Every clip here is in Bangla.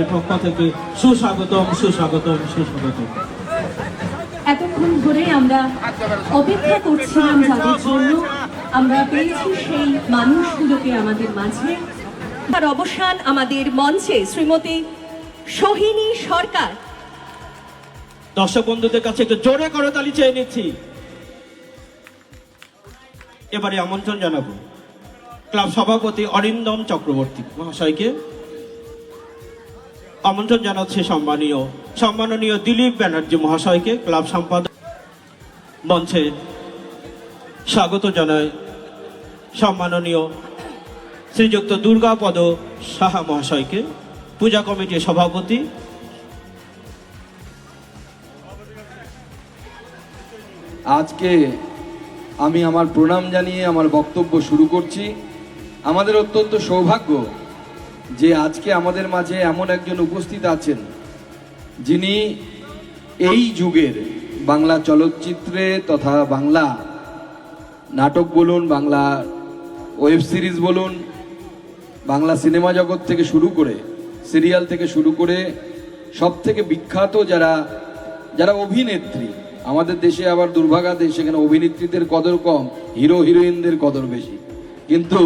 এর পক্ষ থেকে সুস্বাগতম সুস্বাগতম সুস্বাগতম। এতক্ষণ ধরে আমরা অপেক্ষা করছিলাম যাদের জন্য আমরা পেয়েছি সেই মানুষগুলোকে আমাদের মাঝে। তার অবসান আমাদের মঞ্চে শ্রীমতী সোহিনী সরকার। দর্শক বন্ধুদের কাছে একটু জোরে করে তালি চেয়ে নিচ্ছি। এবারে আমন্ত্রণ জানাব ক্লাব সভাপতি অরিন্দম চক্রবর্তী মহাশয়কে। আমন্ত্রণ জানাচ্ছে সম্মানীয়, সম্মাননীয় দিলীপ ব্যানার্জি মহাশয়কে ক্লাব সম্পাদক মঞ্চে স্বাগত জানায় সম্মাননীয় শ্রীযুক্ত দুর্গাপদ সাহা মহাশয়কে, পূজা কমিটির সভাপতি। আজকে আমি আমার প্রণাম জানিয়ে আমার বক্তব্য শুরু করছি। আমাদের অত্যন্ত সৌভাগ্য যে আজকে আমাদের মাঝে এমন একজন উপস্থিত আছেন, যিনি এই যুগের বাংলা চলচ্চিত্রে তথা বাংলা নাটক বলুন, বাংলা ওয়েব সিরিজ বলুন, বাংলা সিনেমা জগৎ থেকে শুরু করে, সিরিয়াল থেকে শুরু করে সব থেকে বিখ্যাত যারা যারা অভিনেত্রী, আমাদের দেশে আবার দুর্ভাগা দেশ, সেখানে অভিনেত্রীদের কদর কম, হিরো, হিরোইনদের কদর বেশি। কিন্তু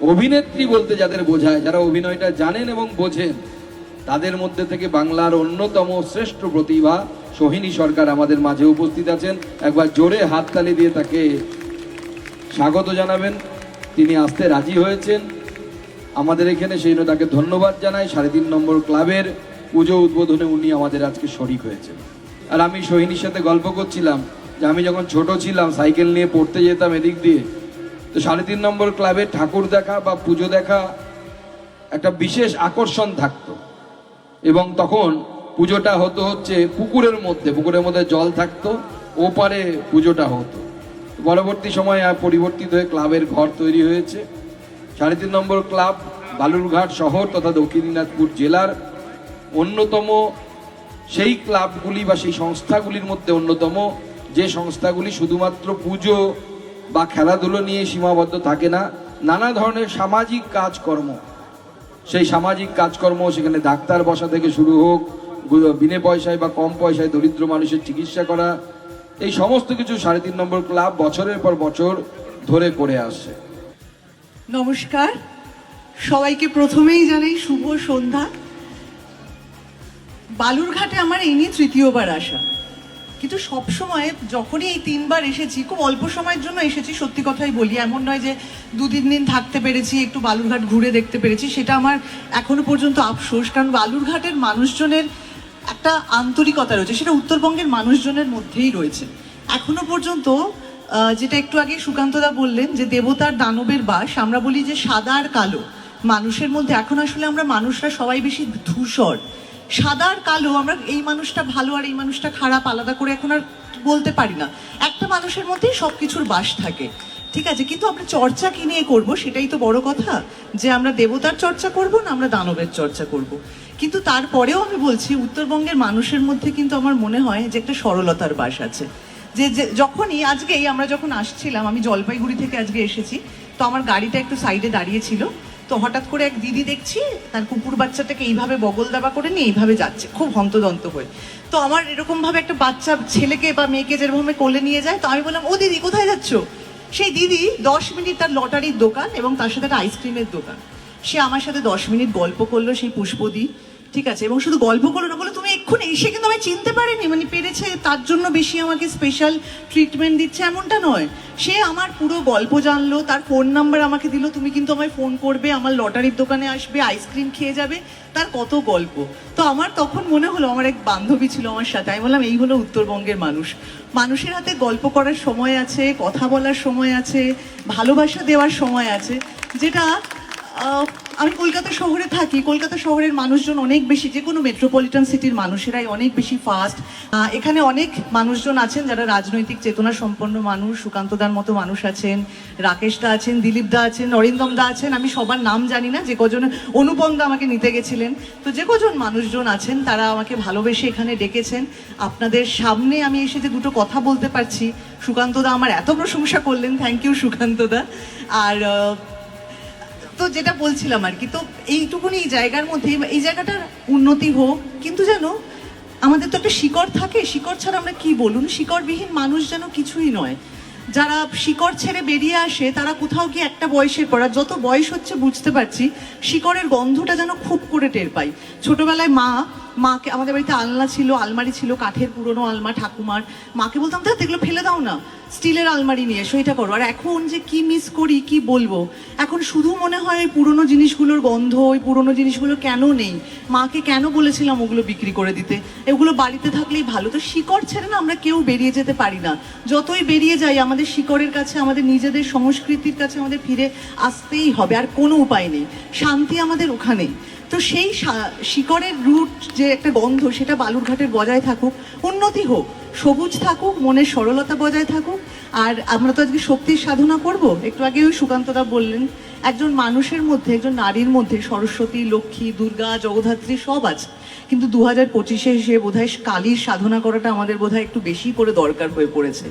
অভিনেত্রী বলতে যাদের বোঝায়, যারা অভিনয়টা জানেন এবং বোঝেন, তাদের মধ্যে থেকে বাংলার অন্যতম শ্রেষ্ঠ প্রতিভা সোহিনী সরকার আমাদের মাঝে উপস্থিত আছেন। একবার জোরে হাততালি দিয়ে তাকে স্বাগত জানাবেন। তিনি আসতে রাজি হয়েছেন। আমাদের এখানে সেই জন্য তাকে ধন্যবাদ জানাই। সাড়ে তিন নম্বর ক্লাবের পুজো উদ্বোধনে উনি আমাদের আজকে শরিক হয়েছেন। আর আমি সোহিনীর সাথে গল্প করছিলাম যে আমি যখন ছোট ছিলাম, সাইকেল নিয়ে পড়তে যেতাম এদিক দিয়ে তো সাড়ে তিন নম্বর ক্লাবে ঠাকুর দেখা বা পুজো দেখা একটা বিশেষ আকর্ষণ থাকতো। এবং তখন পুজোটা হতো হচ্ছে পুকুরের মধ্যে পুকুরের মধ্যে জল থাকতো, ওপারে পুজোটা হতো। পরবর্তী সময়ে পরিবর্তিত হয়ে ক্লাবের ঘর তৈরি হয়েছে। সাড়ে তিন নম্বর ক্লাব বালুরঘাট শহর তথা দক্ষিণ দিনাজপুর জেলার অন্যতম সেই ক্লাবগুলি বা সেই সংস্থাগুলির মধ্যে অন্যতম যে সংস্থাগুলি শুধুমাত্র পুজো বা খেলাধুলো নিয়ে সীমাবদ্ধ থাকে না, নানা ধরনের সামাজিক কাজকর্ম। সেই সামাজিক কাজকর্ম সেখানে ডাক্তার বসা থেকে শুরু হোক বিনে পয়সায় বা কম পয়সায় দরিদ্র মানুষের চিকিৎসা করা, এই সমস্ত কিছু সাড়ে তিন নম্বর ক্লাব বছরের পর বছর ধরে করে আসছে। নমস্কার। সবাইকে প্রথমেই জানাই শুভ সন্ধ্যা। বালুরঘাটে আমার এই নিয়ে তৃতীয়বার আসা। কিন্তু সব সময় যখনই এই তিনবার এসেছি, খুব অল্প সময়ের জন্য এসেছি, সত্যি কথাই বলি। এমন নয় যে দু তিন দিন থাকতে পেরেছি, একটু বালুরঘাট ঘুরে দেখতে পেরেছি, সেটা আমার এখনও পর্যন্ত আফসোস। কারণ বালুরঘাটের মানুষজনের একটা আন্তরিকতা রয়েছে, সেটা উত্তরবঙ্গের মানুষজনের মধ্যেই রয়েছে। এখনও পর্যন্ত যেটা একটু আগে সুকান্তদা বললেন যে দেবতার দানবের বাস, আমরা বলি যে সাদা আর কালো। মানুষের মধ্যে, এখন আসলে আমরা মানুষরা সবাই বেশি ধূসর। সাদা আর কালো, আমরা এই মানুষটা ভালো আর এই মানুষটা খারাপ আলাদা করে এখন আর বলতে পারি না। একটা মানুষের মধ্যেই সব কিছুর বাস থাকে, ঠিক আছে? কিন্তু আমরা চর্চা কি নিয়ে করব সেটাই তো বড় কথা, যে আমরা দেবতার চর্চা করব না আমরা দানবের চর্চা করব। কিন্তু তারপরেও আমি বলছি, উত্তরবঙ্গের মানুষের মধ্যে কিন্তু আমার মনে হয় যে একটা সরলতার বাস আছে। যে, যখনই, আজকেই আমরা যখন আসছিলাম, আমি জলপাইগুড়ি থেকে আজকে এসেছি, তো আমার গাড়িটা একটু সাইডে দাঁড়িয়ে ছিল তো হঠাৎ করে এক দিদি দেখছি তার কুকুর বাচ্চাটাকে এইভাবে বগল দাবা করে নিয়ে এইভাবে যাচ্ছে, খুব হন্তদন্ত হয়ে। তো আমার এরকমভাবে একটা বাচ্চা ছেলেকে বা মেয়েকে যেরকমভাবে কোলে নিয়ে যায়, তো আমি বললাম, ও দিদি, কোথায় যাচ্ছ? সেই দিদি দশ মিনিট তার লটারির দোকান এবং তার সাথে একটা আইসক্রিমের দোকান। সে আমার সাথে দশ মিনিট গল্প করল, সেই পুষ্পদি। ঠিক আছে, এবং শুধু গল্প করো না, বলে তুমি এক্ষুনি এসে কিন্তু আমি চিনতে পারিনি মানে পেরেছে তার জন্য বেশি আমাকে স্পেশাল ট্রিটমেন্ট দিচ্ছে, এমনটা নয়। সে আমার পুরো গল্প জানলো, তার ফোন নাম্বার আমাকে দিল, তুমি কিন্তু আমায় ফোন করবে, আমার লটারির দোকানে আসবে আইসক্রিম খেয়ে যাবে, তার কত গল্প। তো আমার তখন মনে হলো, আমার এক বান্ধবী ছিল আমার সাথে, আমি বললাম, এই হলো উত্তরবঙ্গের মানুষ। মানুষের হাতে গল্প করার সময় আছে, কথা বলার সময় আছে, ভালোবাসা দেওয়ার সময় আছে, যেটা আমি কলকাতা শহরে থাকি, কলকাতা শহরের মানুষজন অনেক বেশি, যে কোনো মেট্রোপলিটন সিটির মানুষেরাই অনেক বেশি ফাস্ট এখানে অনেক মানুষজন আছেন যারা রাজনৈতিক চেতনা সম্পন্ন মানুষ সুকান্তদার মতো মানুষ আছেন, রাকেশ দা আছেন, দিলীপ দা আছেন অরিন্দম দা আছেন, আমি সবার নাম জানি না, যে কজন অনুপম দা আমাকে নিতে গেছিলেন। তো যে কজন মানুষজন আছেন, তারা আমাকে ভালোবেসে এখানে ডেকেছেন। আপনাদের সামনে আমি এসে যে দুটো কথা বলতে পারছি সুকান্তদা আমার এত প্রশংসা করলেন থ্যাংক ইউ সুকান্তদা আর তো যেটা বলছিলাম আর কি, তো এইটুকুনি এই জায়গার মধ্যে, এই জায়গাটার উন্নতি হোক, কিন্তু যেন আমাদের তো একটা শিকড় থাকে, শিকড় ছাড়া আমরা কি বলুন? শিকড়বিহীন মানুষ যেন কিছুই নয়। যারা শিকড় ছেড়ে বেরিয়ে আসে, তারা কোথাও গিয়ে একটা বয়সের পর, আর যত বয়স হচ্ছে বুঝতে পারছি, শিকড়ের গন্ধটা যেন খুব করে টের পাই। ছোটবেলায় মা মাকে, আমাদের বাড়িতে আলনা ছিল, আলমারি ছিল, কাঠের পুরনো আলমা ঠাকুমার। মাকে বলতাম দেখ এগুলো ফেলে দাও না, স্টিলের আলমারি নিয়ে এসো, এটা করো। আর এখন যে কি মিস করি, কি বলব? এখন শুধু মনে হয় পুরনো জিনিসগুলোর গন্ধ, ওই পুরনো জিনিসগুলো কেন নেই? মাকে কেন বলেছিলাম ওগুলো বিক্রি করে দিতে? এগুলো বাড়িতে থাকলেই ভালো। তো শিকড় ছেড়ে না আমরা কেউ বেরিয়ে যেতে পারি না। যতই বেরিয়ে যাই, আমাদের শিকড়ের কাছে, আমাদের নিজেদের সংস্কৃতির কাছে আমাদের ফিরে আসতেই হবে, আর কোনো উপায় নেই। শান্তি আমাদের ওখানেই। তো সেই শিকড়ের রুট যে একটা গন্ধ সেটা বালুরঘাটের বজায় থাকুক, উন্নতি হোক, সবুজ থাকুক, মনের সরলতা বজায় থাকুক। আর আমরা তো আজকে শক্তির সাধনা করব। একটু আগে ওই সুকান্তদা বললেন, একজন মানুষের মধ্যে, একজন নারীর মধ্যে সরস্বতী, লক্ষ্মী, দুর্গা জগধাত্রী সব আছে। কিন্তু দু হাজার পঁচিশে এসে বোধহয় কালীর সাধনা করাটা আমাদের বোধহয় একটু বেশি করে দরকার হয়ে পড়েছে।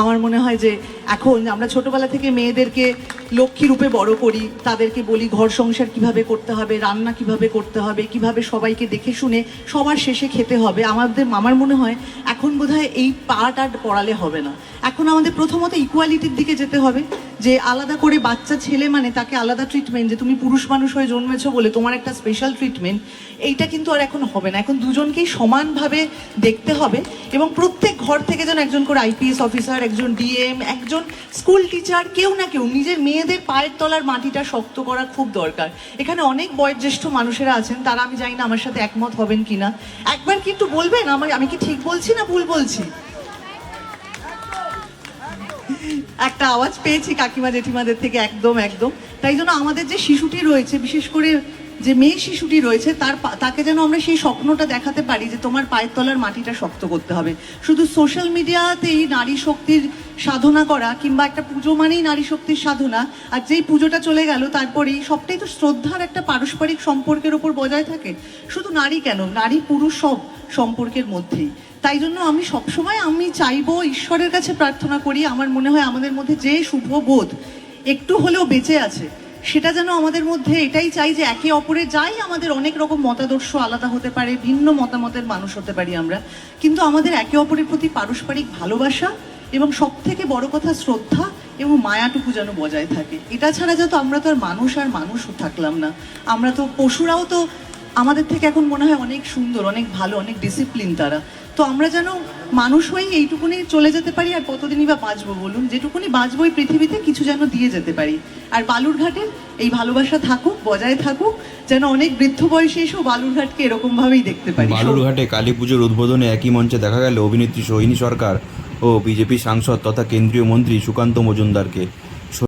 আমার মনে হয় যে এখন আমরা ছোটবেলা থেকে মেয়েদেরকে লক্ষ্মী রূপে বড় করি, তাদেরকে বলি ঘর সংসার কীভাবে করতে হবে, রান্না কীভাবে করতে হবে, কীভাবে সবাইকে দেখে শুনে সবার শেষে খেতে হবে। আমাদের, আমার মনে হয় এখন বোধহয় এই পার্ট আর পড়ালে হবে না। এখন আমাদের প্রথমত ইকুয়ালিটির দিকে যেতে হবে, যে আলাদা করে বাচ্চা ছেলে মানে তাকে আলাদা ট্রিটমেন্ট যে তুমি পুরুষ মানুষ হয়ে জন্মেছো বলে তোমার একটা স্পেশাল ট্রিটমেন্ট এইটা কিন্তু আর এখন হবে না। এখন দুজনকেই সমানভাবে দেখতে হবে এবং প্রত্যেক ঘর থেকে যেন একজন করে আইপিএস অফিসার, একজন ডিএম, একজন স্কুল টিচার, কেউ না কেউ, নিজের মেয়েদের পায়ের তলার মাটিটা শক্ত করা খুব দরকার। এখানে অনেক বয়োজ্যেষ্ঠ মানুষেরা আছেন, তারা আমি জানি না আমার সাথে একমত হবেন কিনা। একবার কি একটু বলবেন? আমার আমি কি ঠিক বলছি না ভুল বলছি? একটা আওয়াজ পেয়েছি কাকিমা জেঠিমাদের থেকে একদম একদম। তাই জন্য আমাদের যে শিশুটি রয়েছে, বিশেষ করে যে মেয়ে শিশুটি রয়েছে, তার তাকে যেন আমরা সেই স্বপ্নটা দেখাতে পারি যে তোমার পায়ের তলার মাটিটা শক্ত করতে হবে। শুধু সোশ্যাল মিডিয়াতেই নারী শক্তির সাধনা করা, কিংবা একটা পুজো মানেই নারী শক্তির সাধনা, আর যেই পুজোটা চলে গেল, তারপরেই সবটাই তো শ্রদ্ধার একটা পারস্পরিক সম্পর্কের ওপর বজায় থাকে। শুধু নারী কেন? নারী পুরুষ সব সম্পর্কের মধ্যেই। তাই জন্য আমি সবসময় আমি চাইব, ঈশ্বরের কাছে প্রার্থনা করি, আমার মনে হয় আমাদের মধ্যে যে শুভ বোধ একটু হলেও বেঁচে আছে সেটা যেন আমাদের মধ্যে এটাই চাই যে একে অপরে যাই আমাদের অনেক রকম মতাদর্শ আলাদা হতে পারে, ভিন্ন মতামতের মানুষ হতে পারি আমরা। কিন্তু আমাদের একে অপরের প্রতি পারস্পরিক ভালোবাসা এবং সব থেকে বড় কথা শ্রদ্ধা এবং মায়াটুকু যেন বজায় থাকে। এটা ছাড়া যত আমরা তো আর মানুষ আর মানুষ থাকলাম না। আমরা তো পশুরাও তো আমাদের থেকে এখন মনে হয় অনেক সুন্দর, অনেক ভালো, অনেক ডিসিপ্লিন তারা। তো আমরা যেন মানুষ হয়েই এইটুকুনি চলে যেতে পারি আর কতদিনই বা বাঁচবো বলুন? যেটুকুনি বাঁচবো এই পৃথিবীতে কিছু যেন দিয়ে যেতে পারি। আর বালুরঘাটের এই ভালোবাসা থাকুক, বজায় থাকুক, যেন অনেক বৃদ্ধ বয়সে এসেও বালুরঘাটকে এরকমভাবেই দেখতে পারি। বালুরঘাটে কালী পুজোর উদ্বোধনে একই মঞ্চে দেখা গেল অভিনেত্রী সোহিনী সরকার ও বিজেপি সাংসদ তথা কেন্দ্রীয় মন্ত্রী সুকান্ত মজুমদারকে।